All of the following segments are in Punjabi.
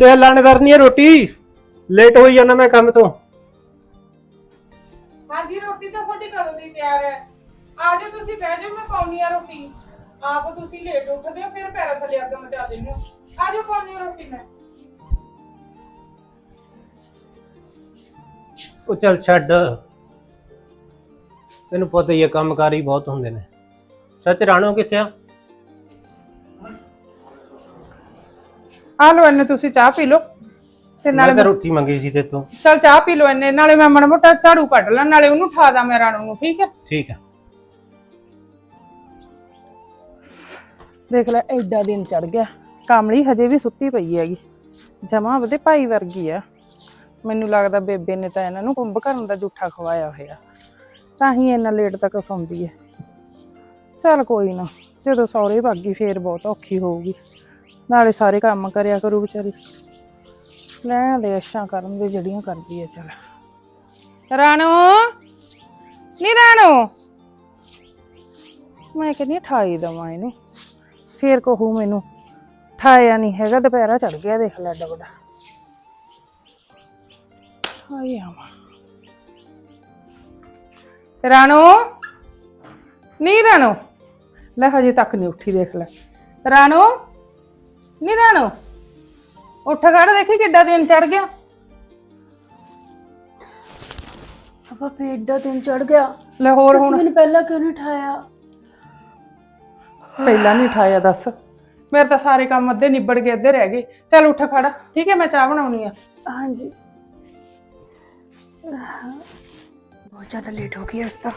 ਦੇ ਲਾਣੇਦਾਰ ਨਹੀਂ ਹੈ ਰੋਟੀ। ਲੇਟ ਹੋਈ ਜਾਂਦਾ ਮੈਂ ਕੰਮ ਤੋਂ। ਹਾਂਜੀ ਰੋਟੀ ਤਾਂ ਤੁਹਾਡੀ ਕਦੋਂ ਦੀ ਤਿਆਰ ਹੈ। ਆ ਜਾਓ ਤੁਸੀਂ ਬਹਿ ਜਾਓ ਮੈਂ ਪਾਉਣੀ ਆ ਰੋਟੀ। ਆਪ ਤੁਸੀਂ ਲੇਟ ਉੱਠਦੇ ਹੋ ਫਿਰ ਪੈਰਾਂ ਥੱਲੇ ਅੱਗ ਮਚਾ ਦਿੰਦੇ ਹੋ। ਆ ਜਾਓ ਪਾਉਣੀ ਆ ਰੋਟੀ ਮੈਂ। ਉਹ ਚੱਲ ਛੱਡ। ਤੈਨੂੰ ਪਤਾ ਹੀ ਹੈ ਕੰਮਕਾਰੀ ਬਹੁਤ ਹੁੰਦੇ ਨੇ। ਸੱਚ ਰਾਣੋ ਕਿੱਥੇ ਆ? ਆ ਲਓ ਇਹਨੇ ਤੁਸੀਂ ਚਾਹ ਪੀ ਲਓ ਤੇ ਮੈਂ ਤਾਂ ਰੋਟੀ ਮੰਗੀ ਸੀ ਤੇ ਤੂੰ। ਚਲ ਚਾਹ ਪੀ ਲਓ ਇਹਨੇ ਨਾਲੇ ਮੈਂ ਮਾੜਾ ਮੋਟਾ ਝਾੜੂ ਕੱਢ ਲਾਂ ਨਾਲੇ ਉਹਨੂੰ ਠਾ ਦਾਂ ਮੈਂ ਰਾਣੂ ਨੂੰ ਠੀਕ ਹੈ? ਠੀਕ ਹੈ। ਦੇਖ ਲੈ ਐਡਾ ਦਿਨ ਚੜ ਗਿਆ ਕਾਮਲੀ ਹਜੇ ਵੀ ਸੁੱਤੀ ਪਈ ਹੈਗੀ ਜਮਾ ਉਹਦੇ ਭਾਈ ਵਰਗੀ ਆ। ਮੈਨੂੰ ਲੱਗਦਾ ਬੇਬੇ ਨੇ ਤਾਂ ਇਹਨਾਂ ਨੂੰ ਕੁੰਭ ਕਰਨ ਦਾ ਜੂਠਾ ਖਵਾਇਆ ਹੋਇਆ। ਤਾਂ ਹੀ ਇੰਨਾ ਲੇਟ ਤੱਕ ਸੌਂਦੀ ਹੈ। ਚਲ ਕੋਈ ਨਾ ਜਦੋਂ ਸੌਰੇ ਭਾਗੀ ਫੇਰ ਬਹੁਤ ਔਖੀ ਹੋਊਗੀ। ਨਾਲੇ ਸਾਰੇ ਕੰਮ ਕਰਿਆ ਕਰੂ ਵਿਚਾਰੀ। ਲੈ ਲੈ ਅੱਛਾ ਕਰਨ ਦੇ ਜਿਹੜੀਆਂ ਕਰਦੀ ਹੈ ਚਲ। ਰਾਣੋ, ਨੀ ਰਾਣੋ। ਮੈਂ ਕਹਿੰਦੀ ਠਾਈ ਦਵਾਂ ਇਹਨੂੰ। ਫੇਰ ਕਹੂ ਮੈਨੂੰ, ਠਾਇਆ ਨਹੀਂ ਹੈਗਾ, ਦੁਪਹਿਰਾ ਚੜ ਗਿਆ, ਦੇਖ ਲੈ ਡਬੜਾ। ਹਾਏ ਆਵਾ। ਰਾਣੋ ਨਹੀਂ ਰਾਣੋ। ਲੈ ਹਜੇ ਤੱਕ ਨਹੀਂ ਉੱਠੀ, ਦੇਖ ਲੈ। ਰਾਣੋ ਨੀ ਰਾਣੋ ਉੱਠ ਖੜ ਦੇਖੀ ਕਿੱਡਾ ਦਿਨ ਚੜ ਗਿਆ। ਪਾਪਾ ਪੇਟ ਦਾ ਦਿਨ ਚੜ ਗਿਆ। ਲੈ ਹੋਰ ਤੁਸੀਂ ਹੁਣ। ਮੈਨੂੰ ਪਹਿਲਾਂ ਕਿਉਂ ਨਹੀਂ ਉਠਾਇਆ? ਪਹਿਲਾਂ ਨਹੀਂ ਠਾਇਆ ਦੱਸ। ਮੇਰੇ ਤਾਂ ਸਾਰੇ ਕੰਮ ਅੱਧੇ ਨਿਬੜ ਗਏ ਅੱਧੇ ਰਹਿ ਗਏ। ਚੱਲ ਉੱਠ ਖੜ ਠੀਕ ਹੈ ਮੈਂ ਚਾਹ ਬਣਾਉਣੀ ਆ। ਹਾਂਜੀ। ਬਹੁਤ ਜ਼ਿਆਦਾ ਲੇਟ ਹੋ ਗਈ ਇਸ ਤਾਂ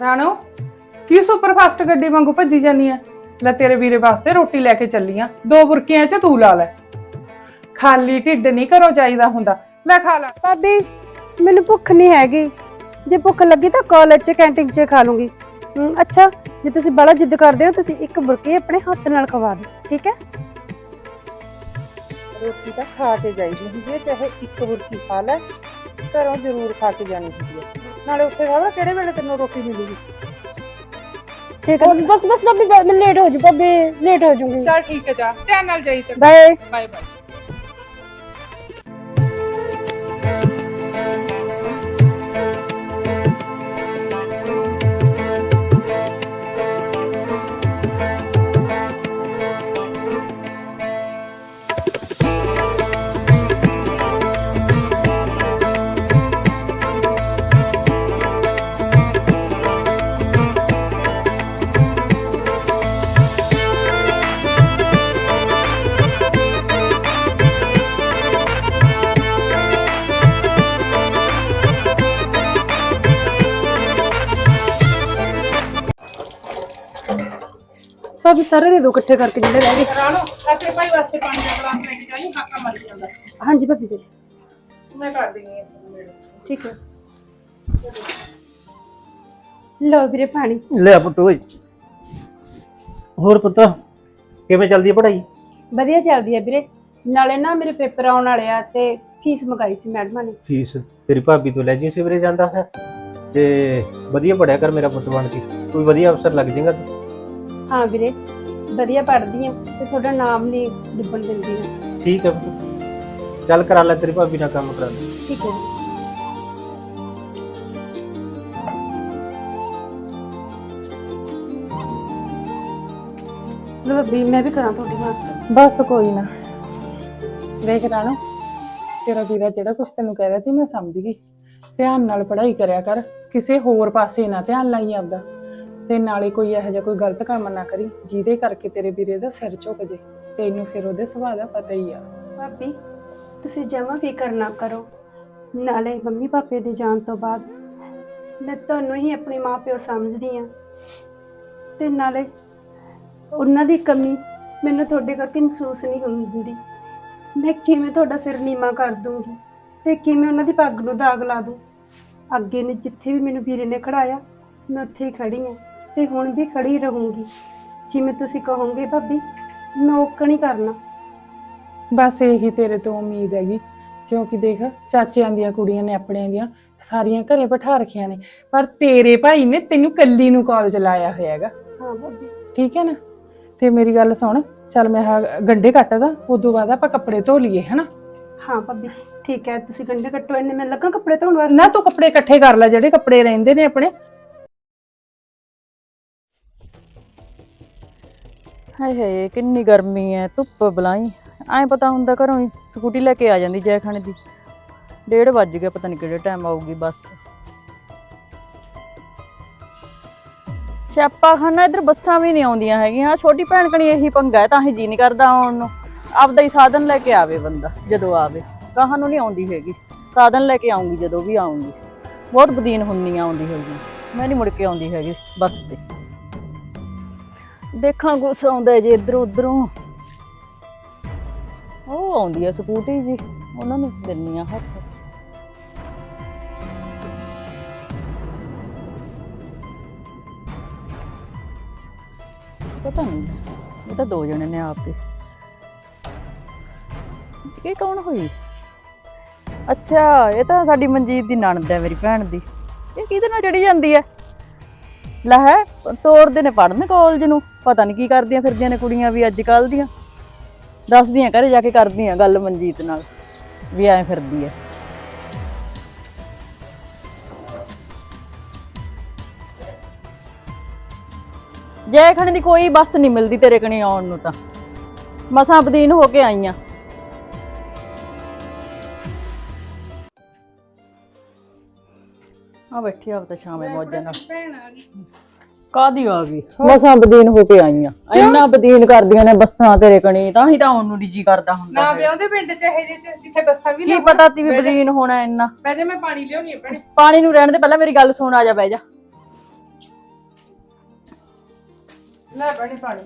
ਰਾਣੋ ਕੀ ਸੁਪਰ ਫਾਸਟ ਗੱਡੀ ਵਾਂਗੂ ਭੱਜੀ ਜਾਨੀ ਆ? ਲੈ ਤੇਰੇ ਵੀਰੇ ਵਾਸਤੇ ਰੋਟੀ ਲੈ ਕੇ ਚੱਲੀ ਆ। ਦੋ ਬੁਰਕੀਆਂ ਚ ਤੂੰ ਲਾ ਲੈ। ਖਾਲੀ ਢਿੱਡ ਨਹੀਂ ਘਰੋਂ ਚਾਹੀਦਾ ਹੁੰਦਾ। ਲੈ ਖਾ ਲੈ। ਭਾਬੀ ਮੈਨੂੰ ਭੁੱਖ ਨਹੀਂ ਹੈਗੀ। ਜੇ ਭੁੱਖ ਲੱਗੀ ਤਾਂ ਕਾਲਜ 'ਚ ਕੈਂਟੀਨ 'ਚ ਖਾ ਲੂੰਗੀ। ਹਮ, ਅੱਛਾ ਜੇ ਤੁਸੀਂ ਬੜਾ ਜਿੱਦ ਕਰਦੇ ਹੋ ਤੁਸੀਂ ਇੱਕ ਬੁਰਕੀ ਆਪਣੇ ਹੱਥ ਨਾਲ ਖਵਾ ਦਿਓ ਠੀਕ ਹੈ? ਰੋਟੀ ਤਾਂ ਖਾ ਕੇ ਜਾਈਦੀ ਹੁੰਦੀ ਹੈ ਚਾਹੇ ਇੱਕ ਬੁਰਕੀ ਖਾ ਲੈ ਘਰੋਂ ਜ਼ਰੂਰ ਖਾ ਕੇ ਜਾਣੀ ਹੁੰਦੀ ਹੈ। ਨਾਲੇ ਉੱਥੇ ਖਬਰ ਕਿਹੜੇ ਵੇਲੇ ਤੈਨੂੰ ਰੋਟੀ ਮਿਲੂਗੀ? ਠੀਕ ਹੈ ਬਸ ਬਸ ਭਾਬੀ ਮੈਂ ਲੇਟ ਹੋ ਜੂ ਭਾਬੀ ਲੇਟ ਹੋ ਜੂੰਗੀ। ਚੱਲ ਠੀਕ ਹੈ ਜਾ। ਧਿਆਨ ਨਾਲ ਜਾਈ ਤੇ। ਬਾਏ ਬਾਏ ਬਾਏ ਭਾਬੀ ਸਾਰੇ ਦੇ ਦੋ ਇਕੱਠੇ ਕਰਕੇ ਜਿਹੜੇ ਰਹਿ ਗਏ। ਰਾਣੋ ਅਤੇ ਭਾਈ ਵਾਸਤੇ ਪਾਣੀ ਦਾ ਗਲਾਸ ਲੈ ਕੇ ਜਾਈ ਹਾਕਾ ਮਰ ਜਾਂਦਾ। ਹਾਂਜੀ ਭਾਬੀ ਜੀ। ਮੈਂ ਕਰ ਦਿੰਦੀ ਹਾਂ ਠੀਕ ਹੈ। ਲਓ ਵੀਰੇ ਪਾਣੀ। ਲੈ ਪੁੱਤ ਓਏ। ਹੋਰ ਪੁੱਤ ਕਿਵੇਂ ਚੱਲਦੀ ਹੈ ਪੜ੍ਹਾਈ? ਵਧੀਆ ਚੱਲਦੀ ਹੈ ਵੀਰੇ। ਨਾਲੇ ਨਾ ਮੇਰੇ ਪੇਪਰ ਆਉਣ ਵਾਲੇ ਆ ਤੇ ਫੀਸ ਮੰਗਾਈ ਸੀ ਮੈਡਮਾਂ ਨੇ। ਫੀਸ ਤੇਰੀ ਭਾਬੀ ਤੋਂ ਲੈ ਜੀ ਸਿਵਰੇ ਜਾਂਦਾ ਹੈ। ਤੇ ਵਧੀਆ ਪੜਿਆ ਕਰ ਮੇਰਾ ਪੁੱਤ ਬਣ ਕੇ। ਕੋਈ ਵਧੀਆ ਅਫਸਰ ਲੱਗ ਜਾਏਗਾ ਤੂੰ। ਹਾਂ ਵੀਰੇ ਵਧੀਆ ਪੜ੍ਹਦੀ ਆ ਤੇ ਤੁਹਾਡਾ ਨਾਮ ਨਹੀਂ ਡੁੱਬਣ ਦਿੰਦੀ ਆ। ਠੀਕ ਹੈ ਪੁੱਤ। ਚੱਲ ਕਰਾ ਲੈ ਤੇਰੀ ਭਾਬੀ ਨਾਲ ਕੰਮ ਕਰਾ ਦੇ ਠੀਕ ਹੈ ਲੋ ਵੀ ਮੈਂ ਵੀ ਕਰਾਂ ਤੁਹਾਡੀ ਮਦਦ। ਬਸ ਕੋਈ ਨਾ। ਦੇਖ ਰਾਣੋ ਤੇਰਾ ਵੀਰਾ ਜਿਹੜਾ ਕੁਛ ਤੈਨੂੰ ਕਹਿ ਰਿਹਾ ਸੀ ਮੈਂ ਸਮਝ ਗਈ। ਧਿਆਨ ਨਾਲ ਪੜ੍ਹਾਈ ਕਰਿਆ ਕਰ ਕਿਸੇ ਹੋਰ ਪਾਸੇ ਨਾ ਧਿਆਨ ਲਾਈ ਆਪਦਾ। ਤੇ ਨਾਲੇ ਕੋਈ ਇਹੋ ਜਿਹਾ ਕੋਈ ਗਲਤ ਕੰਮ ਨਾ ਕਰੀ, ਜਿਹਦੇ ਕਰਕੇ ਤੇਰੇ ਵੀਰੇ ਦਾ ਸਿਰ ਝੁਕ ਜੇ। ਤੈਨੂੰ ਫਿਰ ਉਹਦੇ ਸੁਭਾਅ ਦਾ ਪਤਾ ਹੀ ਆ। ਭਾਬੀ, ਤੁਸੀਂ ਜਮਾ ਫਿਕਰ ਨਾ ਕਰੋ। ਨਾਲੇ ਮੰਮੀ ਪਾਪੇ ਦੇ ਜਾਣ ਤੋਂ ਬਾਅਦ ਮੈਂ ਤੁਹਾਨੂੰ ਹੀ ਆਪਣੇ ਮਾਪਿਓ ਸਮਝਦੀ ਆ ਤੇ ਨਾਲੇ ਉਹਨਾਂ ਦੀ ਕਮੀ ਮੈਨੂੰ ਤੁਹਾਡੇ ਕਰਕੇ ਮਹਿਸੂਸ ਨਹੀਂ ਹੁੰਦੀ ਮੈਂ ਕਿਵੇਂ ਤੁਹਾਡਾ ਸਿਰ ਨੀਵਾ ਕਰ ਦੂੰਗੀ ਤੇ ਕਿਵੇਂ ਉਹਨਾਂ ਦੀ ਪੱਗ ਨੂੰ ਦਾਗ ਲਾ ਦੂੰ? ਅੱਗੇ ਨੇ ਜਿੱਥੇ ਵੀ ਮੈਨੂੰ ਵੀਰੇ ਨੇ ਖੜਾਇਆ, ਮੈਂ ਉੱਥੇ ਹੀ ਖੜੀ ਆ ਤੇ ਹੁਣ ਵੀ ਖੜੀ ਰਹੂੰਗੀ। ਜਿਵੇਂ ਤੁਸੀਂ ਕਹੋਗੇ ਭਾਬੀ ਮੈਂ ਨਹੀਂ ਕਰਨਾ। ਬਸ ਇਹੀ ਤੇਰੇ ਤੋਂ ਉਮੀਦ ਹੈਗੀ। ਕਿਉਂਕਿ ਦੇਖ ਚਾਚਿਆਂ ਦੀਆਂ ਕੁੜੀਆਂ ਨੇ ਆਪਣਿਆਂ ਦੀਆਂ ਸਾਰੀਆਂ ਘਰੇ ਬਿਠਾ ਰੱਖੀਆਂ ਨੇ। ਪਰ ਤੇਰੇ ਭਾਈ ਨੇ ਤੈਨੂੰ ਕੱਲੀ ਨੂੰ ਕਾਲਜ ਲਾਇਆ ਹੋਇਆ ਹੈਗਾ। ਹਾਂ ਭਾਬੀ। ਠੀਕ ਹੈ ਨਾ? ਤੇ ਮੇਰੀ ਗੱਲ ਸੁਣ ਚੱਲ ਮੈਂ ਆਹ ਗੰਡੇ ਕੱਟਦਾ ਉਦੋਂ ਬਾਅਦ ਆਪਾਂ ਕੱਪੜੇ ਧੋ ਲਈਏ ਹਨਾ? ਹਾਂ ਭਾਬੀ ਠੀਕ ਹੈ ਤੁਸੀਂ ਗੰਡੇ ਕੱਟੋ ਇੰਨੇ ਮੈਂ ਲੱਗਾ ਕੱਪੜੇ ਧੋਣ ਵਾਸਤੇ। ਨਾ ਤੂੰ ਕੱਪੜੇ ਇਕੱਠੇ ਕਰ ਲੈ ਜਿਹੜੇ ਕੱਪੜੇ ਰਹਿੰਦੇ ਨੇ ਆਪਣੇ। ਹਾਏ ਹਾਏ, ਕਿੰਨੀ ਗਰਮੀ ਐ, ਧੁੱਪ ਬਲਾਈ। ਐਂ ਪਤਾ ਹੁੰਦਾ ਘਰੋਂ ਹੀ ਸਕੂਟੀ ਲੈ ਕੇ ਆ ਜਾਂਦੀ ਜੈ ਦੀ। ਡੇਢ ਵੱਜ ਗਿਆ, ਪਤਾ ਨਹੀਂ ਕਿਹੜੇ ਟਾਈਮ ਆਊਗੀ ਬੱਸ। ਸਿਆਪਾ ਖਾਨਾ ਇੱਧਰ ਬੱਸਾਂ ਵੀ ਨਹੀਂ ਆਉਂਦੀਆਂ ਹੈਗੀਆਂ। ਛੋਟੀ ਭੈਣ ਕਣੀ ਇਹੀ ਪੰਗਾ ਹੈ ਤਾਂ ਹੀ ਜੀ ਨਹੀਂ ਕਰਦਾ ਆਉਣ ਨੂੰ। ਆਪਦਾ ਹੀ ਸਾਧਨ ਲੈ ਕੇ ਆਵੇ ਬੰਦਾ, ਜਦੋਂ ਆਵੇ। ਕਹਾਂ ਨੂੰ ਨਹੀਂ ਆਉਂਦੀ ਹੈਗੀ। ਸਾਧਨ ਲੈ ਕੇ ਆਉਂਗੀ, ਜਦੋਂ ਵੀ ਆਉਂਗੀ। ਬਹੁਤ ਬਦੀਨ ਹੁੰਨੀ ਆਉਂਦੀ ਹੈਗੀ ਮੈਂ ਨਹੀਂ ਮੁੜ ਕੇ ਆਉਂਦੀ ਹੈਗੀ ਬੱਸ ਤੇ। ਦੇਖਾਂ ਕੁਛ ਆਉਂਦਾ ਜੇ ਇੱਧਰੋਂ ਉਧਰੋਂ। ਉਹ ਆਉਂਦੀ ਆ ਸਕੂਟੀ ਜੀ, ਉਹਨਾਂ ਨੂੰ ਦਿੰਨੀ ਆ ਹੱਥ। ਪਤਾ ਨਹੀਂ, ਇਹ ਤਾਂ ਦੋ ਜਣੇ ਨੇ ਆਪ ਇਹ ਕੌਣ ਹੋਈ? ਅੱਛਾ, ਇਹ ਤਾਂ ਸਾਡੀ ਮਨਜੀਤ ਦੀ ਨਣਦ ਹੈ, ਮੇਰੀ ਭੈਣ ਦੀ। ਇਹ ਕਿਹਦੇ ਨਾਲ ਚੜੀ ਜਾਂਦੀ ਹੈ? ਲੈ ਹੈ, ਤੋਰਦੇ ਨੇ ਪੜਨ ਕਾਲਜ ਨੂੰ। ਪਤਾ ਨਹੀਂ ਕੀ ਕਰਦੀਆਂ ਫਿਰਦੀਆਂ ਨੇ ਕੁੜੀਆਂ ਵੀ ਅੱਜ ਕੱਲ ਦੀਆਂ। ਦੱਸਦੀਆਂ ਘਰੇ ਜਾ ਕੇ ਕਰਦੀਆਂ ਗੱਲ ਮਨਜੀਤ ਨਾਲ, ਵੀ ਐਂ ਫਿਰਦੀ ਐ। ਜੈ ਖਣ ਦੀ ਕੋਈ ਬੱਸ ਨਹੀਂ ਮਿਲਦੀ ਤੇਰੇ ਕਣੀ ਆਉਣ ਨੂੰ ਤਾਂ। ਮਸਾਂ ਬਦੀਨ ਹੋ ਕੇ ਆਈਆਂ। ਆ ਬੈਠੀ ਆ ਤਾਂ ਸ਼ਾਮੇ ਮੌਜਾਂ ਨਾਲ। ਭੈਣ ਆ ਗਈ। ਕਾਦੀ ਆ ਗਈ? ਮਸਾਂ ਬਦੀਨ ਹੋ ਕੇ ਆਈਆਂ ਇੰਨਾ ਬਦੀਨ ਕਰਦੀਆਂ ਨੇ ਬੱਸਾਂ ਤੇਰੇ ਕਣੀ ਤਾਂ ਹੀ ਤਾਂ ਉਹਨੂੰ ਨੂੰ ਜੀ ਕਰਦਾ ਹੁੰਦਾ ਨਾ। ਵਿਆਹ ਦੇ ਪਿੰਡ ਚ ਇਹ ਜਿਹੇ ਚ ਜਿੱਥੇ ਬੱਸਾਂ ਵੀ ਕੀ ਪਤਾ ਤੀ ਵੀ ਬਦੀਨ ਹੋਣਾ ਇੰਨਾ। ਬਹਿ ਜਾ ਮੈਂ ਪਾਣੀ ਲਿਆਉਣੀ ਆ ਭੈਣੇ। ਪਾਣੀ ਨੂੰ ਰਹਿਣ ਦੇ ਪਹਿਲਾਂ ਮੇਰੀ ਗੱਲ ਸੁਣ ਆ ਜਾ ਬਹਿ ਜਾ। ਲੈ ਭੈਣੇ ਪਾਣੀ।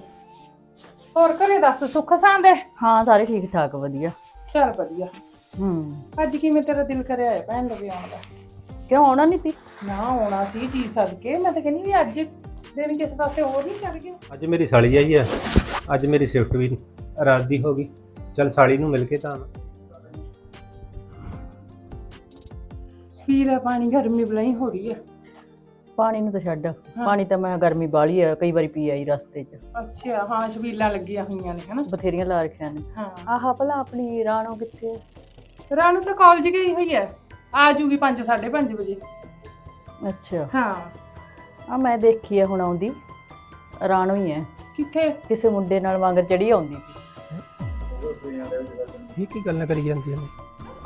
ਹੋਰ ਘਰੇ ਦੱਸ ਸੁੱਖ ਸਾਂਦੇ ਹਾਂ? ਸਾਰੇ ਠੀਕ ਠਾਕ ਵਧੀਆ। ਚੱਲ ਵਧੀਆ। ਹੂੰ। ਅੱਜ ਕਿਵੇਂ ਤੇਰਾ ਦਿਲ ਕਰਿਆ ਹੈ ਭੈਣ ਦਾ ਵਿਆਹ ਦਾ? ਕਿਉਂ ਆਉਣਾ ਨਹੀਂ ਤੀ ਨਾ ਆਉਣਾ ਸੀ ਜੀ ਸਦਕੇ ਮੈਂ ਤਾਂ ਕਹਿੰਦੀ ਵੀ ਅੱਜ ਦਿਨ ਕਿਸ ਪਾਸੇ ਹੋਰ ਨਹੀਂ ਚੱਲ ਗਿਆ। ਅੱਜ ਮੇਰੀ ਸਾਲੀ ਆਈ ਹੈ ਅੱਜ ਮੇਰੀ ਸ਼ਿਫਟ ਵੀ ਰਾਤ ਦੀ ਹੋ ਗਈ। ਚਲ ਸਾਲੀ ਨੂੰ ਮਿਲ ਕੇ ਤਾਂ ਆਵਾਂ। ਪੀ ਲੈ ਪਾਣੀ ਗਰਮੀ ਬਲਾਈ ਹੋ ਰਹੀ ਹੈ ਪਾਣੀ ਨੂੰ ਤਾਂ ਛੱਡ। ਪਾਣੀ ਤਾਂ ਮੈਂ ਗਰਮੀ ਬਾਲੀ ਆ ਕਈ ਵਾਰੀ ਪੀ ਆਈ ਰਸਤੇ 'ਚ। ਅੱਛਾ ਹਾਂ ਛਬੀਲਾਂ ਲੱਗੀਆਂ ਹੋਈਆਂ ਨੇ ਹਨਾ? ਬਥੇਰੀਆਂ ਲਾ ਰੱਖਿਆ ਨੇ। ਹਾਂ। ਆਹ ਭਲਾ ਆਪਣੀ ਰਾਣੋ ਕਿੱਥੇ ਆ? ਰਾਣੂ ਤਾਂ ਕਾਲਜ ਗਈ ਹੋਈ ਹੈ ਆ ਜੂਗੀ 5 5:30 ਵਜੇ। ਅੱਛਾ। ਹਾਂ। ਆ ਮੈਂ ਦੇਖੀ ਆ ਹੁਣ ਆਉਂਦੀ। ਰਾਣੋ ਹੀ ਹੈ। ਕਿੱਥੇ? ਕਿਸੇ ਮੁੰਡੇ ਨਾਲ ਵਾਂਗਰ ਚੜੀ ਆਉਂਦੀ। ਸੀ ਇਹ ਕੀ ਗੱਲਾਂ ਕਰੀ ਜਾਂਦੀਆਂ ਨੇ?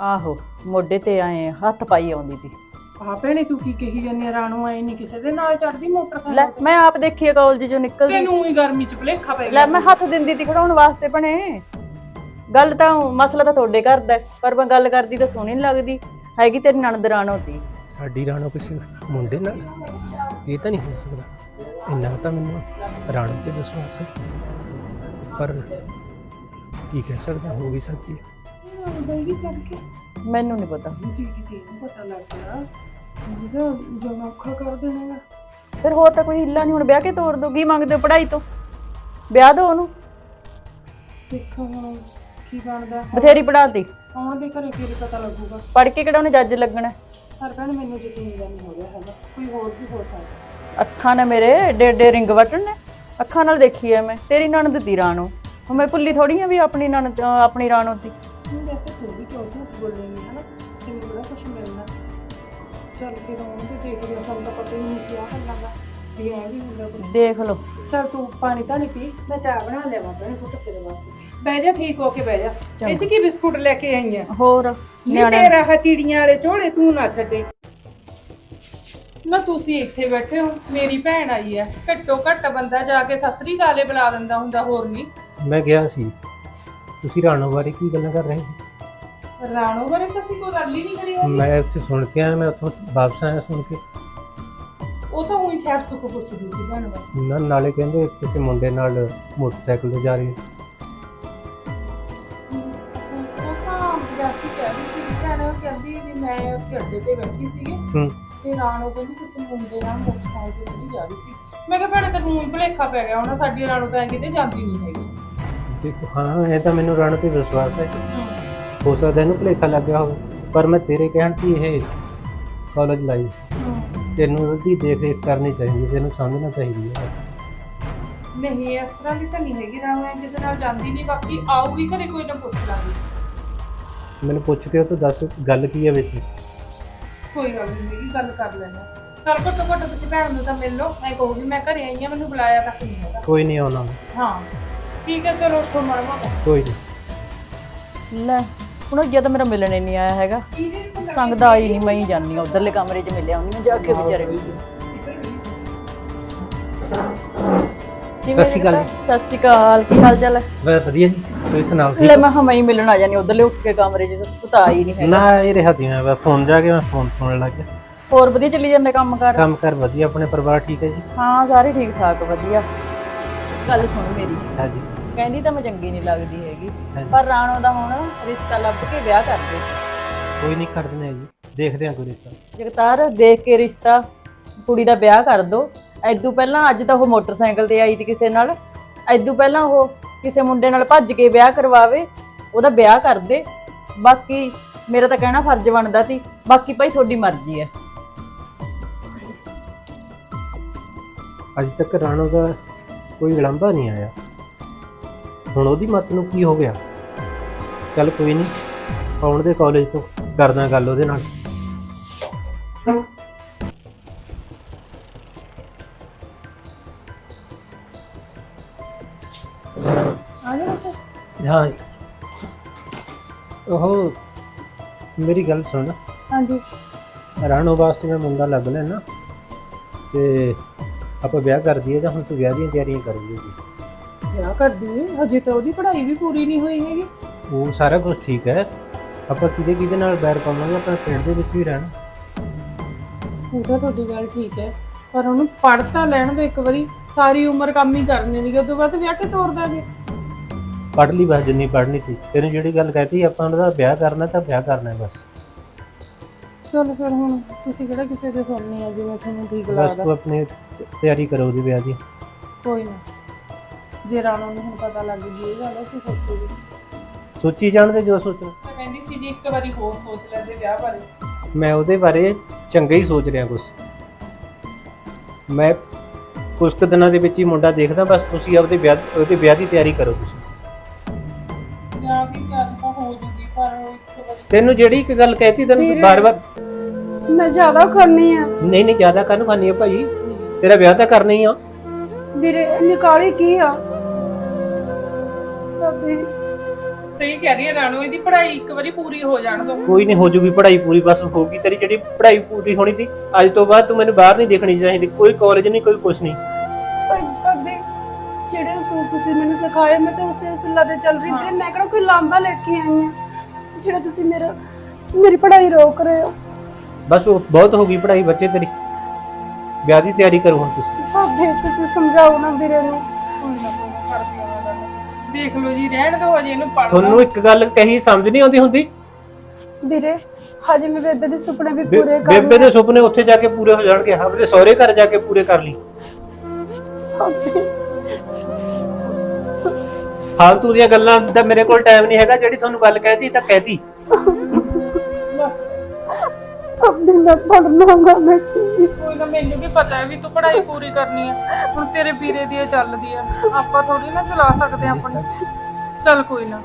ਆਹੋ ਮੋਢੇ ਤੇ ਆਏ ਹੱਥ ਪਾਈ ਆਉਂਦੀ ਸੀ ਆ ਭੈਣੇ ਤੂੰ ਕੀ ਕਹੀ ਜਾਂਦੀ ਆ? ਰਾਣੂ ਆਈ ਨਹੀਂ ਕਿਸੇ ਦੇ ਨਾਲ ਚੜਦੀ ਲੈ ਮੋਟਰਸਾਈਕਲ ਮੈਂ ਆਪ ਦੇਖੀ ਆ ਕਾਲਜ ਚੋਂ ਨਿਕਲਦੀ। ਤੈਨੂੰ ਹੀ ਗਰਮੀ ਚ ਭਲੇਖਾ ਪੈ ਗਿਆ। ਲੈ ਮੈਂ ਹੱਥ ਦਿੰਦੀ ਤੀ ਖੜਾਉਣ ਵਾਸਤੇ ਬਣੇ ਗੱਲ ਤਾਂ ਮਸਲਾ ਤਾਂ ਤੁਹਾਡੇ ਘਰ ਦਾ ਹੈ, ਪਰ ਮੈਂ ਗੱਲ ਕਰਦੀ ਤਾਂ ਸੋਹਣੀ ਨੀ ਲੱਗਦੀ। ਹੈਗੀ ਤੇਰੀ ਨਣਦ ਰਾਣੋ ਤੀ ਸਾਡੀ ਰਾਣੋ ਕਿਸੇ ਮੁੰਡੇ ਨਾਲ? ਇਹ ਤਾਂ ਨਹੀਂ ਹੋ ਸਕਦਾ। ਇੰਨਾ ਤਾਂ ਮੈਨੂੰ ਰਾਣੋ ਤੇ ਵਿਸ਼ਵਾਸ ਹੈ। ਪਰ ਕੀ ਕਹਿ ਸਕਦਾ? ਹੋ ਵੀ ਸਕਦੀ ਹੈ। ਬੈਗੀ ਚੜ ਕੇ ਮੈਨੂੰ ਨਹੀਂ ਪਤਾ ਜੀ ਕਿਤੇ ਨੀ ਪਤਾ ਲੱਗ ਗਿਆ। ਇਹਦਾ ਜੋ ਔਖਾ ਕਰ ਦੇਣੇਗਾ ਫਿਰ ਹੋਰ ਤਾਂ ਕੋਈ ਹਿੱਲਾ ਨਹੀਂ ਹੁਣ ਵਿਆਹ ਕੇ ਤੋੜ ਦੋ। ਕੀ ਮੰਗਦੇ ਹੋ ਪੜ੍ਹਾਈ ਤੋਂ? ਵਿਆਹ ਦੋ ਉਹਨੂੰ। ਦੇਖੋ ਕੀ ਬਣਦਾ। ਬਥੇਰੀ ਪੜਾਤੀ ਆਉਣ ਦੇ ਘਰੇ ਫਿਰ ਪਤਾ ਲੱਗੂਗਾ। ਪੜ੍ਹ ਕੇ ਕਿਹੜਾ ਉਹਨੇ ਜੱਜ ਲੱਗਣਾ? ਹੈ? ਪਰ ਭੈਣ ਮੈਨੂੰ ਯਕੀਨ ਜਿਹਾ ਨਹੀਂ ਹੋ ਰਿਹਾ ਹੈਗਾ। ਕੋਈ ਹੋਰ ਵੀ ਹੋ ਸਕਦਾ। ਅੱਖਾਂ ਨੇ ਮੇਰੇ ਡੇ ਡੇ ਰਿੰਗ ਵਟਣ ਨੇ। ਅੱਖਾਂ ਨਾਲ ਦੇਖੀ ਐ ਮੈਂ। ਤੇਰੀ ਨਣਦ ਦੀ ਰਾਣੋ। ਹੁਣ ਮੈਂ ਭੁੱਲੀ ਥੋੜੀ ਆ ਵੀ ਆਪਣੀ ਨਣਦ ਅਹ ਆਪਣੀ ਰਾਣੋ ਦੀ। ਨਹੀਂ ਵੈਸੇ ਤੂੰ ਵੀ ਕਿਉਂ ਝੂਠ ਬੋਲੇਂਗੀ ਹਨਾ? ਤੈਨੂੰ ਬੜਾ ਕੁਝ ਮਿਲਣਾ। ਚੱਲ ਫਿਰ ਆਉਣ ਤੇ ਦੇਖਦੇ ਹਾਂ, ਸਾਨੂੰ ਤਾਂ ਪਤਾ ਵੀ ਐ ਵੀ ਹੁੰਦਾ ਕੁਝ ਦੇਖ ਲਓ। ਚੱਲ ਤੂੰ ਪਾਣੀ ਤਾਂ ਨਹੀਂ ਪੀ ਮੈਂ ਚਾਹ ਬਣਾ ਲਿਆਵਾਂ ਭੈਣੇ ਪੁੱਤ ਤੇਰੇ ਵਾਸਤੇ। ਬਹਿ ਜਾ ਠੀਕ ਹੋ ਕੇ ਬਹਿ ਜਾ। ਇਹ ਚ ਕੀ ਬਿਸਕੁਟ ਲੈ ਕੇ ਆਈ ਆ? ਹੋਰ ਤੇਰਾ ਹਾ ਚਿੜੀਆਂ ਵਾਲੇ ਝੋਲੇ ਤੂੰ ਨਾ ਛੱਡੇ। ਨਾ ਤੁਸੀਂ ਇੱਥੇ ਬੈਠੇ ਹੋ ਮੇਰੀ ਭੈਣ ਆਈ ਹੈ ਘੱਟੋ ਘੱਟ ਬੰਦਾ ਜਾ ਕੇ ਸਸਰੀ ਗਾਲੇ ਬੁਲਾ ਦਿੰਦਾ ਹੁੰਦਾ ਹੋਰ ਨਹੀਂ ਮੈਂ ਗਿਆ ਸੀ। ਤੁਸੀਂ ਰਾਣੋ ਬਾਰੇ ਕੀ ਗੱਲਾਂ ਕਰ ਰਹੇ ਸੀ? ਰਾਣੋ ਬਾਰੇ ਤਾਂ ਅਸੀਂ ਕੋਈ ਗੱਲ ਹੀ ਨਹੀਂ ਕਰੀ ਹੋਈ। ਮੈਂ ਉੱਥੇ ਸੁਣ ਕੇ ਆਇਆ ਮੈਂ ਉੱਥੋਂ ਵਾਪਸ ਆਇਆ ਸੁਣ ਕੇ। ਉਹ ਤਾਂ ਉਹੀ ਖੈਰ ਸੁੱਖ ਪੁੱਛਦੀ ਸੀ ਭੈਣ ਬਸ। ਨਾ ਨਾਲੇ ਕਹਿੰਦੇ ਕਿਸੇ ਮੁੰਡੇ ਨਾਲ ਮੋਟਰਸਾਈਕਲ ਤੇ ਜਾ ਰਹੀ। ਹੈ ਉਹ ਤਾਂ ਵੈਸੇ ਕਹਿ ਰਹੀ ਸੀ ਕਿ ਭੈਣ ਕਹਿੰਦੀ ਵੀ ਮੈਂ ਉੱਥੇ ਅੱਡੇ ਤੇ ਬੈਠੀ ਸੀਗੀ। ਹੂੰ ਤੇ ਰਾਣੋ ਕਹਿੰਦੀ ਕਿਸੇ ਮੁੰਡੇ ਨਾਲ ਮੋਟਰਸਾਈਕਲ ਤੇ ਚੜੀ ਜਾ ਰਹੀ ਸੀ। ਮੈਂ ਕਿਹਾ ਭੈਣੇ ਤੈਨੂੰ ਹੀ ਭੁਲੇਖਾ ਪੈ ਗਿਆ ਹੋਣਾ ਸਾਡੀ ਰਾਣੋ ਤਾਂ ਐਂ ਕਿਤੇ ਜਾਂਦੀ ਨਹੀਂ ਹੈਗੀ। ਦੇਖੋ ਹਾਂ ਇਹ ਤਾਂ ਮੈਨੂੰ ਰਾਣੋ ਤੇ ਵਿਸ਼ਵਾਸ ਹੈ। ਹੋ ਸਕਦਾ ਇਹਨੂੰ ਭੁਲੇਖਾ ਲੱਗ ਗਿਆ ਹੋਵੇ ਪਰ ਮੈਂ ਤੇਰੇ ਕਹਿਣ ਤੇ ਇਹ ਕਾਲਜ ਲਾਈ ਸੀ ਹੂੰ ਤੈਨੂੰ ਉਹਦੀ ਦੇਖ ਰੇਖ ਕਰਨੀ ਚਾਹੀਦੀ ਤੈਨੂੰ ਸਮਝਣਾ ਚਾਹੀਦੀ ਹੈ। ਨਹੀਂ ਇਸ ਤਰ੍ਹਾਂ ਦੀ ਤਾਂ ਨਹੀਂ ਹੈਗੀ ਰਾਣੋ ਐ ਕਿਸੇ ਨਾਲ ਜਾਂਦੀ ਨਹੀਂ ਬਾਕੀ ਆਊਗੀ ਘਰੇ ਕੋਈ ਨਾ ਪੁੱਛ ਲਾਂਗੀ। ਮੈਨੂੰ ਪੁੱਛ ਕੇ ਤੂੰ ਦੱਸ ਗੱਲ ਕੀ ਹੈ ਵਿੱਚ। ਕੋਈ ਗੱਲ ਨਹੀਂ ਹੈਗੀ ਗੱਲ ਕਰ ਲੈਣਾ ਚਲ ਘੱਟੋ ਘੱਟ ਤੁਸੀਂ ਭੈਣ ਨੂੰ ਤਾਂ ਮਿਲ ਲਓ ਮੈਂ ਕਹੂੰਗੀ ਮੈਂ ਘਰੇ ਆਈ ਹਾਂ ਮੈਨੂੰ ਬੁਲਾਇਆ ਤੱਕ ਨਹੀਂ ਹੈਗਾ। ਕੋਈ ਨਹੀਂ ਆਉਣਾ। ਮੈਂ, ਹਾਂ ਠੀਕ ਹੈ ਚਲੋ ਉੱਠੋ ਮਾਰਵਾ ਕੋਈ ਨਹੀਂ ਲੈ ਹੁਣ ਅੱਗੇ ਤਾਂ ਮੇਰਾ ਮਿਲਣ ਹੀ ਨਹੀਂ ਆਇਆ ਹੈਗਾ। ਸੰਗਦਾ ਆਈ ਨਹੀਂ ਮੈਂ ਹੀ ਆ ਉਧਰਲੇ ਕਮਰੇ 'ਚ ਮਿਲਿਆ ਉਹਨੂੰ ਜਾ ਕੇ ਵਿਚਾਰੇ ਨੂੰ। ਸਤਿ ਸ਼੍ਰੀ ਅਕਾਲ ਨੇ? ਸਤਿ ਸ਼੍ਰੀ ਅਕਾਲ ਕੀ ਹਾਲ ਚਾਲ ਹੈ? ਬਸ ਵਧੀਆ ਜੀ ਤੁਸੀਂ ਸੁਣਾਓ ਠੀਕ ਲੈ ਮੈਂ ਹਮਾ ਹੀ ਮਿਲਣ ਆ ਜਾਨੀ ਉਧਰਲੇ ਉੱਠ ਕੇ ਕਮਰੇ 'ਚ ਪਤਾ ਆਈ ਨਹੀਂ ਹੈ ਨਾ ਇਹ ਰਿਹਾ ਦੀ ਮੈਂ ਫੋਨ ਜਾ ਕੇ ਮੈਂ ਫੋਨ ਸੁਣਨ ਲੱਗ ਗਿਆ। ਹੋਰ ਵਧੀਆ ਚੱਲੀ ਜਾਂਦਾ ਕੰਮ ਕਰ? ਕੰਮ ਕਰ ਵਧੀਆ ਆਪਣੇ ਪਰਿਵਾਰ ਠੀਕ ਹੈ ਜੀ? ਹਾਂ ਸਾਰੇ ਠੀਕ ਠਾਕ ਵਧੀਆ। ਗੱਲ ਸੁਣ ਮੇਰੀ। ਹਾਂਜੀ। ਕਹਿੰਦੀ ਤਾਂ ਮੈਂ ਚੰਗੀ ਨਹੀਂ ਲੱਗਦੀ ਹੈਗੀ ਹਾਂਜੀ। ਪਰ ਰਾਣੋ ਦਾ ਹੁਣ ਰਿਸ਼ਤਾ ਲੱਭ ਕੇ ਵਿਆਹ ਕਰ ਦੇ ਕੋਈ ਨਹੀਂ ਕਰ ਦਿੰਦੇ ਜੀ ਦੇਖਦੇ ਹਾਂ ਕੋਈ ਰਿਸ਼ਤਾ। ਜਗਤਾਰ ਦੇਖ ਕੇ ਰਿਸ਼ਤਾ। ਕੁੜੀ ਦਾ ਵਿਆਹ ਕਰ ਦੋ। ਐਦੂ ਪਹਿਲਾਂ ਅੱਜ ਤਾਂ ਉਹ ਮੋਟਰਸਾਈਕਲ ਤੇ ਆਈ ਸੀ ਕਿਸੇ ਨਾਲ। ਐਦੂ ਪਹਿਲਾਂ ਉਹ ਕਿਸੇ ਮੁੰਡੇ ਨਾਲ ਭੱਜ ਕੇ ਵਿਆਹ ਕਰਵਾਵੇ ਉਹਦਾ ਵਿਆਹ ਕਰ ਦੇ। ਬਾਕੀ ਮੇਰਾ ਤਾਂ ਕਹਿਣਾ ਫਰਜ਼ ਬਣਦਾ ਸੀ ਬਾਕੀ ਭਾਈ ਤੁਹਾਡੀ ਮਰਜ਼ੀ ਹੈ। ਅੱਜ ਤੱਕ ਰਾਣੋ ਦਾ ਕੋਈ ਵਿਲੰਬਾ ਨਹੀਂ ਆਇਆ। ਹੁਣ ਉਹਦੀ ਮਤ ਨੂੰ ਕੀ ਹੋ ਗਿਆ? ਚੱਲ ਕੋਈ ਨਹੀਂ ਆਉਣ ਦੇ ਕਾਲਜ ਤੋਂ ਕਰਦਾ ਗੱਲ ਉਹਦੇ ਨਾਲ। ਮੇਰੀ ਗੱਲ ਸੁਣ। ਹਾਂਜੀ। ਰਾਣੋ ਵਾਸਤੇ ਮੈਂ ਮੁੰਡਾ ਲੱਭ ਲੈਣਾ ਤੇ ਆਪਾਂ ਵਿਆਹ ਕਰ ਦਈਏ ਤਾਂ ਹੁਣ ਤੂੰ ਵਿਆਹ ਦੀਆਂ ਤਿਆਰੀਆਂ ਕਰ ਲਈ ਜੀ। ਵਿਆਹ ਕਰਦੀ ਹਜੇ ਤਾਂ ਉਹਦੀ ਪੜ੍ਹਾਈ ਵੀ ਪੂਰੀ ਨਹੀਂ ਹੋਈ ਹੈਗੀ। ਉਹ ਸਾਰਾ ਕੁਝ ਠੀਕ ਹੈ। ਆਪਾਂ ਕਿਹਦੇ ਕਿਹਦੇ ਨਾਲ ਬੈਰ ਪਾਵਾਂਗੇ? ਆਪਾਂ ਪਿੰਡ ਦੇ ਵਿੱਚ ਹੀ ਰਹਿਣਾ। ਉਹ ਤਾਂ ਤੁਹਾਡੀ ਗੱਲ ਠੀਕ ਹੈ। ਪਰ ਉਹਨੂੰ ਪੜ੍ਹ ਤਾਂ ਲੈਣ ਦੋ ਇੱਕ ਵਾਰੀ। ਸਾਰੀ ਉਮਰ ਕੰਮ ਹੀ ਕਰਨੇ ਨਹੀਂ ਉਦੋਂ ਬਾਅਦ ਵਿਆਹ ਕੇ ਤੋਰ ਦਾਂਗੇ ਪੜ੍ਹ ਲਈ ਬਸ ਜਿੰਨੀ ਪੜ੍ਹਨੀ ਸੀ। ਤੈਨੂੰ ਜਿਹੜੀ ਗੱਲ ਕਹਤੀ ਆਪਾਂ ਉਹਦਾ ਵਿਆਹ ਕਰਨਾ ਤਾਂ ਵਿਆਹ ਕਰਨਾ ਹੈ ਬਸ। ਚਲੋ ਫਿਰ ਹੁਣ ਤੁਸੀਂ ਕਿਹੜਾ ਕਿਸੇ ਦੇ ਸੁਣਨੀ ਆ ਜਿਵੇਂ ਤੁਹਾਨੂੰ ਠੀਕ ਬਸ ਲੱਗਦਾ। ਤੂੰ ਆਪਣੀ ਤਿਆਰੀ ਕਰੋ ਉਹਦੇ ਵਿਆਹ ਦੀ। ਕੋਈ ਨਾ। ਜੇ ਰਾਣੋ ਨੂੰ ਹੁਣ ਪਤਾ ਲੱਗ ਗਈ ਇਹ ਗੱਲ ਕੀ ਸੋਚੂਗੀ। ਸੋਚੀ ਜਾਣਦੇ ਜੋ ਸੋਚਣਾ। ਮੈਂ ਕਹਿੰਦੀ ਸੀ ਜੀ ਇੱਕ ਵਾਰੀ ਹੋਰ ਸੋਚ ਲੈਂਦੇ ਵਿਆਹ ਬਾਰੇ। ਮੈਂ ਉਹਦੇ ਬਾਰੇ ਚੰਗਾ ਹੀ ਸੋਚ ਰਿਹਾ ਕੁਝ ਮੈਂ ਕੁਝ ਕੁ ਦਿਨਾਂ ਦੇ ਵਿੱਚ ਹੀ ਮੁੰਡਾ ਦੇਖਦਾ ਬਸ ਤੁਸੀਂ ਆਪਦੇ ਵਿਆਹ ਉਹਦੇ ਵਿਆਹ ਦੀ ਤਿਆਰੀ ਕਰੋ ਤੁਸੀਂ। ਤੈਨੂੰ ਜਿਹੜੀ ਇੱਕ ਗੱਲ ਕਹਿਤੀ ਤੈਨੂੰ। ਬਾਰ-ਬਾਰ ਮੈਂ ਜ਼ਿਆਦਾ ਕਰਨੀ ਆ। ਨਹੀਂ ਨਹੀਂ ਜ਼ਿਆਦਾ ਕਾਹਨੂੰ ਖਾਨੀ ਹੈ ਭਾਈ? ਤੇਰਾ ਵਿਆਹ ਤਾਂ ਕਰਨਾ ਹੀ ਆ। ਵੀਰੇ ਨਿਕਾਲੀ ਕੀ ਆ? ਸਹੀ ਕਹਿ ਰਹੀ ਹੈ ਰਾਣੋ ਇਹਦੀ ਪੜ੍ਹਾਈ ਇੱਕ ਵਾਰੀ ਪੂਰੀ ਹੋ ਜਾਣ ਦੋ। ਕੋਈ ਨਹੀਂ ਹੋ ਜੂਗੀ ਪੜ੍ਹਾਈ ਪੂਰੀ ਬਸ ਹੋਊਗੀ ਤੇਰੀ ਜਿਹੜੀ ਪੜ੍ਹਾਈ ਪੂਰੀ ਹੋਣੀ ਸੀ। ਅੱਜ ਤੋਂ ਬਾਅਦ ਤੂੰ ਮੈਨੂੰ ਬਾਹਰ ਨਹੀਂ ਦੇਖਣੀ ਚਾਹੀਦੀ ਕੋਈ ਕਾਲਜ ਨਹੀਂ ਕੋਈ ਕੁਝ ਨਹੀਂ। ਪਰ ਭਾਬੀ ਜਿਹੜੇ ਸੂਟ ਤੁਸੀਂ ਮੈਨੂੰ ਸਿਖਾਏ ਮੈਂ ਤਾਂ ਉਸੇ ਸੁੱਲਾ ਤੇ ਚੱਲ ਰਹੀ ਵੀਰੇ ਮੈਂ ਕਿਹੜਾ ਕੋਈ ਲਾਂਬਾ ਲੈ ਕੇ ਆਈ ਆ ਜਿਹੜਾ ਤੁਸੀਂ ਮੇਰਾ ਮੇਰੀ ਪੜ੍ਹਾਈ ਰੋਕ ਰਹੇ ਹੋ। ਬਸ ਉਹ ਬਹੁਤ ਹੋ ਗਈ ਪੜ੍ਹਾਈ ਬੱਚੇ ਤੇਰੀ। ਵਿਆਹ ਦੀ ਤਿਆਰੀ ਕਰੋ ਹੁਣ ਤੁਸੀਂ। ਭਾਬੀ ਤੁਸੀਂ ਸਮਝਾਓ ਨਾ ਵੀਰੇ ਨੂੰ। ਕੋਈ ਨਾ ਕੋਈ ਨਾ ਕਰਦੀ ਆ ਮੈਂ ਗੱਲ ਦੇਖ ਲਓ ਜੀ ਰਹਿਣ ਦੋ ਹਜੇ ਇਹਨੂੰ ਪੜ੍ਹਨਾ। ਤੁਹਾਨੂੰ ਇੱਕ ਗੱਲ ਕਹੀ ਸਮਝ ਨਹੀਂ ਆਉਂਦੀ ਹੁੰਦੀ? ਵੀਰੇ ਹਜੇ ਮੈਂ ਬੇਬੇ ਦੇ ਸੁਪਨੇ ਵੀ ਬੇ- ਪੂਰੇ ਬੇਬੇ ਕਰਨੇ ਦੇ ਸੁਪਨੇ ਉੱਥੇ ਜਾ ਕੇ ਪੂਰੇ ਹੋ ਜਾਣਗੇ। ਆਪਣੇ ਸਹੁਰੇ ਘਰ ਜਾ ਕੇ ਪੂਰੇ ਕਰ ਲਈ। ਭਾਬੀ ਫਾਲਤੂ ਦੀਆਂ ਗੱਲਾਂ ਦਾ ਮੇਰੇ ਕੋਲ ਟਾਈਮ ਨਹੀਂ ਹੈਗਾ ਜਿਹੜੀ ਤੁਹਾਨੂੰ ਗੱਲ ਕਹਿਤੀ ਤਾਂ ਕਹਿਤੀ। ਭਾਬੀ ਮੈਂ ਪੜਨਾਗਾ ਮੈਂ ਕੀ। ਕੋਈ ਨਾ ਮੈਨੂੰ ਵੀ ਪਤਾ ਹੈ ਵੀ ਤੂੰ ਪੜ੍ਹਾਈ ਪੂਰੀ ਕਰਨੀ ਹੈ। ਹੁਣ ਤੇਰੇ ਵੀਰੇ ਦੀ ਇਹ ਚੱਲਦੀ ਆ ਆਪਾਂ ਥੋੜੀ ਨਾ ਚਲਾ ਸਕਦੇ ਹਾਂ ਆਪਣੀ। ਚੱਲ ਕੋਈ ਨਾ।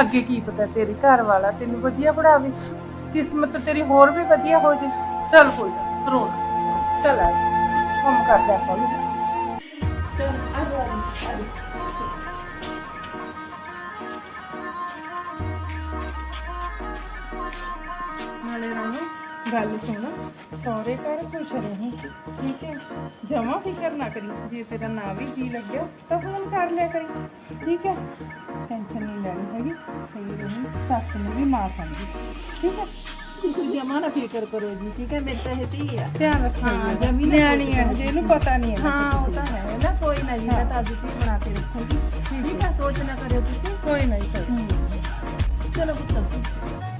ਅੱਗੇ ਕੀ ਪਤਾ ਤੇਰੀ ਘਰ ਵਾਲਾ ਤੈਨੂੰ ਵਧੀਆ ਪੜਾਵੇ ਕਿਸਮਤ ਤੇਰੀ ਹੋਰ ਵੀ ਵਧੀਆ ਹੋ ਜੇ। ਚੱਲ ਕੋਈ ਨਾ ਰੋ ਨਾ। ਚੱਲ ਆ ਕੰਮ ਕਰਦੇ ਆਪਾਂ ਵੀ। ਚੱਲ ਆ ਜਾ ਆ ਜਾ। ਗੱਲ ਸੁਣ ਸਹੁਰੇ ਘਰ ਖੁਸ਼ ਰਹੀ। ਠੀਕ ਹੈ ਜਮਾ ਫਿਕਰ ਨਾ ਕਰੀ ਜੇ ਤੇਰਾ ਨਾ ਵੀ ਜੀ ਲੱਗਿਆ ਤਾਂ ਫੋਨ ਕਰ ਲਿਆ ਕਰੀ। ਠੀਕ ਹੈ ਟੈਨਸ਼ਨ ਨਹੀਂ ਲੈਣੀ ਹੈਗੀ ਸਹੀ ਰਹੀ ਸੱਸ ਨੂੰ ਵੀ ਮਾਂ ਸਮਝੀ। ਠੀਕ ਹੈ ਤੁਸੀਂ ਜਮਾ ਨਾ ਫਿਕਰ ਕਰੋ ਜੀ ਠੀਕ ਹੈ ਮੇਰੇ ਤਾਂ ਇਹ ਧੀ ਆ। ਧਿਆਨ ਰੱਖਣਾ ਹਾਂ, ਜਮੀ ਨਾ ਨਿਆਣੀ ਹੈ ਜੇ ਇਹਨੂੰ ਪਤਾ ਨਹੀਂ ਹੈ ਹਾਂ ਉਹ ਤਾਂ ਹੈ ਨਾ ਕੋਈ ਨਾ ਜੀ ਮੈਂ ਤਾਂ ਅੱਜ ਧੀ ਬਣਾ ਕੇ ਰੱਖੂਗੀ। ਠੀਕ ਹੈ। ਸੋਚ ਨਾ ਕਰਿਓ ਤੁਸੀਂ। ਕੋਈ ਨਹੀਂ ਕੋਈ ਚਲੋ ਪੁੱਤ।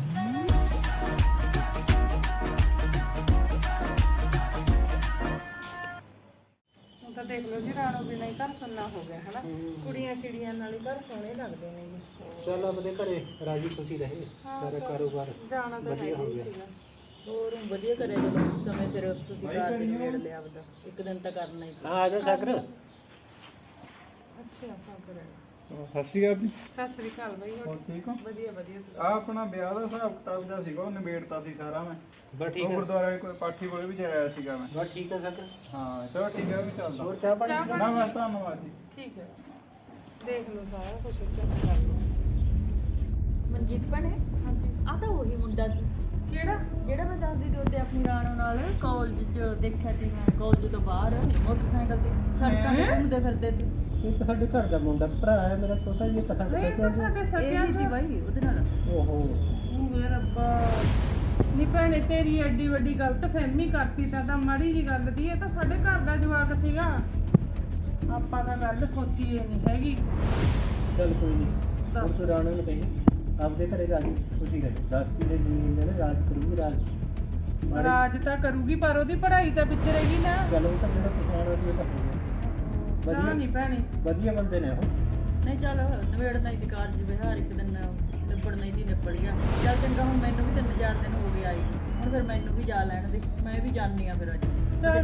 ਤਾਂ ਦੇਖ ਲਓ ਜੀ ਰਾਣੋ ਬਿਨਾਂ ਹੀ ਘਰ ਸੁਣਨਾ ਹੋ ਗਿਆ ਹਨਾ? ਕੁੜੀਆਂ ਚਿੜੀਆਂ ਨਾਲ ਹੀ ਘਰ ਸੋਹਣੇ ਲੱਗਦੇ ਨੇ ਜੀ। ਚੱਲ ਆਪਦੇ ਘਰੇ ਰਾਜੀ ਖੁਸ਼ੀ ਰਹੇ ਸਾਰਾ ਕਾਰੋਬਾਰ ਜਾਣਾ ਤਾਂ ਵਧੀਆ ਹੋ ਗਿਆ। ਹੋਰ ਵਧੀਆ ਕਰਿਆ ਜਦੋਂ ਸਮੇਂ ਸਿਰ ਤੁਸੀਂ ਕਾਰ ਦੇ ਨੇੜ ਲਿਆ ਆਪਦਾ। ਇੱਕ ਦਿਨ ਤਾਂ ਕਰਨਾ ਹੀ ਸੀ। ਆ ਜਾ ਸਾਗਰ ਸਤਿ ਸ਼੍ਰੀ ਅਕਾਲ ਜੀ। ਸਤਿ ਸ੍ਰੀ ਅਕਾਲ ਬਾਈ ਹੋਰ ਠੀਕ ਹੋ? ਵਧੀਆ ਵਧੀਆ ਆ ਆਪਣਾ ਵਿਆਹ ਦਾ ਹਿਸਾਬ ਕਿਤਾਬ ਦਾ ਸੀਗਾ ਉਹ ਨਿਬੇੜਤਾ ਸੀ ਸਾਰਾ ਮੈਂ। ਬਸ ਠੀਕ ਉਹ ਹੈ ਗੁਰਦੁਆਰੇ ਕੋਈ ਪਾਠੀ ਕੋਲੇ ਵੀ ਜਾਇਆ ਸੀਗਾ ਮੈਂ। ਬਸ ਠੀਕ ਹੈ ਸਾਗਰ ਹਾਂ ਚਲੋ ਠੀਕ ਹੈ ਉਹ ਵੀ ਚੱਲਦਾ। ਹੋਰ ਚਾਹ ਪਾਣੀ ਨਾ ਬਸ ਧੰਨਵਾਦ ਜੀ। ਠੀਕ ਹੈ ਦੇਖ ਲਓ ਸਾਰਾ ਕੁਝ ਚੈੱਕ ਕਰ ਲਓ। ਮਨਜੀਤ ਭੈਣੇ ਹਾਂਜੀ। ਆ ਤਾਂ ਉਹੀ ਮੁੰਡਾ ਸੀ। ਕਿਹੜਾ? ਜਿਹੜਾ ਮੈਂ ਦੱਸਦੀ ਤੇ ਉਹਦੇ ਆਪਣੀ ਰਾਣੋ ਨਾਲ ਕਾਲਜ 'ਚ ਦੇਖਿਆ ਸੀ ਮੈਂ ਕਾਲਜ ਤੋਂ ਬਾਹਰ ਮੋਟਰਸਾਈਕਲ ਤੇ ਸੜਕਾਂ ਤੇ ਘੁੰਮਦੇ ਫਿਰਦੇ ਤੇ ਤਾਂ ਸਾਡੇ ਘਰ ਦਾ ਮੁੰਡਾ ਭਰਾ ਹੈ ਮੇਰਾ ਛੋਟਾ ਜਿਹਾ ਤਾਂ ਸਾਡੇ ਇਹ ਤਾਂ ਸਾਡੇ ਇਹ ਸਕਿਆ ਹੀ ਸੀ ਬਾਈ ਉਹਦੇ ਨਾਲ। ਓਹੋ। ਉਹ ਰੱਬਾ। ਨੀ ਭੈਣੇ ਤੇਰੀ ਐਡੀ ਵੱਡੀ ਗਲਤ ਫਹਿਮੀ ਕਰਤੀ ਤਾਂ ਤਾਂ ਮਾੜੀ ਜੀ ਗੱਲ ਦੀ ਇਹ ਤਾਂ ਸਾਡੇ ਘਰ ਦਾ ਜਵਾਕ ਸੀਗਾ। ਆਪਾਂ ਤਾਂ ਗੱਲ ਸੋਚੀਏ ਨਹੀਂ ਹੈਗੀ। ਚੱਲ ਕੋਈ ਨਹੀਂ ਦੱਸ। ਉਸ ਰਾਣਾ ਨੂੰ ਕਹੀ ਆਪਦੇ ਘਰੇ ਰਾਜ ਖੁਸ਼ੀ ਕਰੇ। 10 ਕਿਲੇ ਜ਼ਮੀਨ ਦੇ ਨਾ ਰਾਜ ਕਰੂਗੀ ਰਾਜ? ਮਾਰੇ ਰਾਜ ਤਾਂ ਕਰੂਗੀ ਪਰ ਉਹਦੀ ਪੜ੍ਹਾਈ ਤਾਂ ਪਿੱਛੇ ਰਹੀ ਨਾ। ਚਲੋ ਉਹ ਤਾਂ ਜਿਹੜਾ ਕਿਸਾਨ ਹੋ ਉਹ ਤਾਂ ਹੋ ਗਿਆ। ਵਧੀਆ। ਨਹੀਂ ਭੈਣੇ ਵਧੀਆ ਬੰਦੇ ਨੇ ਉਹ। ਨਹੀਂ ਚੱਲ ਨਵੇੜਨਾ ਹੀ ਤੇ ਕਾਲਜ ਵਿਹਾਰ ਇੱਕ ਦਿਨ ਨਿਬੜਨਾ ਹੀ ਦੀ ਨਿਬੜ ਗਿਆ। ਚੱਲ ਚੰਗਾ ਹੁਣ ਮੈਨੂੰ ਵੀ ਤਿੰਨ ਚਾਰ ਦਿਨ ਹੋ ਗਏ ਆਈ ਹੁਣ ਫਿਰ ਮੈਨੂੰ ਵੀ ਜਾ ਲੈਣ ਦੇ। ਮੈਂ ਵੀ ਜਾਣੀ ਆ ਫਿਰ ਅੱਜ। ਚੱਲ,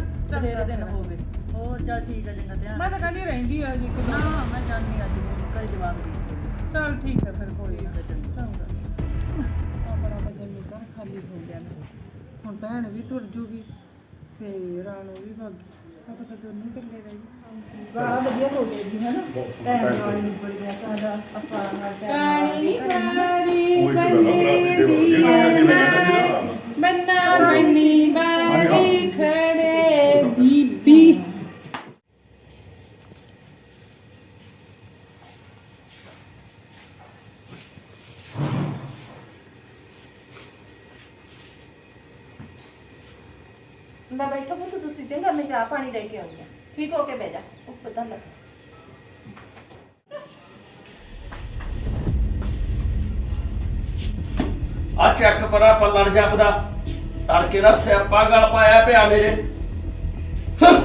ਦਿਨ। ਹੋ ਗਏ। ਹੋਰ ਚੱਲ ਠੀਕ ਆ ਚੰਗਾ ਧਿਆਨ ਮੈਂ ਤਾਂ ਕਹਿੰਦੀ ਰਹਿੰਦੀ ਆ ਜੀ ਇੱਕ ਨਾ ਮੈਂ ਜਾਣੀ ਅੱਜ ਘਰੇ ਜਵਾਬ ਦੇ ਕੇ ਚਲ ਠੀਕ ਹੈ ਫਿਰ ਕੋਈ ਨਾ। ਚੰਗਾ। ਆਪਣਾ ਜੰਮੀ ਘਰ ਖਾਲੀ ਹੋ ਗਿਆ ਨਾ ਹੁਣ ਭੈਣ ਵੀ ਤੁਰ ਜੂਗੀ। ਤੇ ਰਾਣੋ ਵੀ ਭੱਗ ਆਪਾਂ ਤਾਂ ਦੋਨੇ ਇਕੱਲੇ ਰਹਿ ਗਏ ਬੜਾ ਵਧੀਆ ਹੋ ਗਿਆ ਜੀ ਹੈ ਨਾ? ਭੈਣ ਨਾਲ ਨਿਬੜ ਗਿਆ ਸਾਡਾ ਆਪਾਂ ਨਾਲ ਪੈਣੀ ਪੈਣੀ ਬੰਨਾ ਬੰਨੀ ਬਾਣੀ ਖੜੇ ਬੀਬੀ ਲੈ ਬੈਠੋ ਪੁੱਤ ਤੁਸੀਂ ਚੰਗਾ ਮੈਂ ਚਾਹ ਪਾਣੀ ਲੈ ਕੇ ਆਉਂਦੀ ਹਾਂ ਠੀਕ ਹੋ ਕੇ ਬਹਿ ਜਾ ਉੱਪਰ ਤਾਂ ਲੱਗ ਆ ਚੱਕ ਪਰਾ ਪੱਲੜ ਜਾਪਦਾ ਤੜਕੇ ਦਾ ਸਿਆਪਾ ਗਲ ਪਾਇਆ ਪਿਆ ਮੇਰੇ ਹੰ।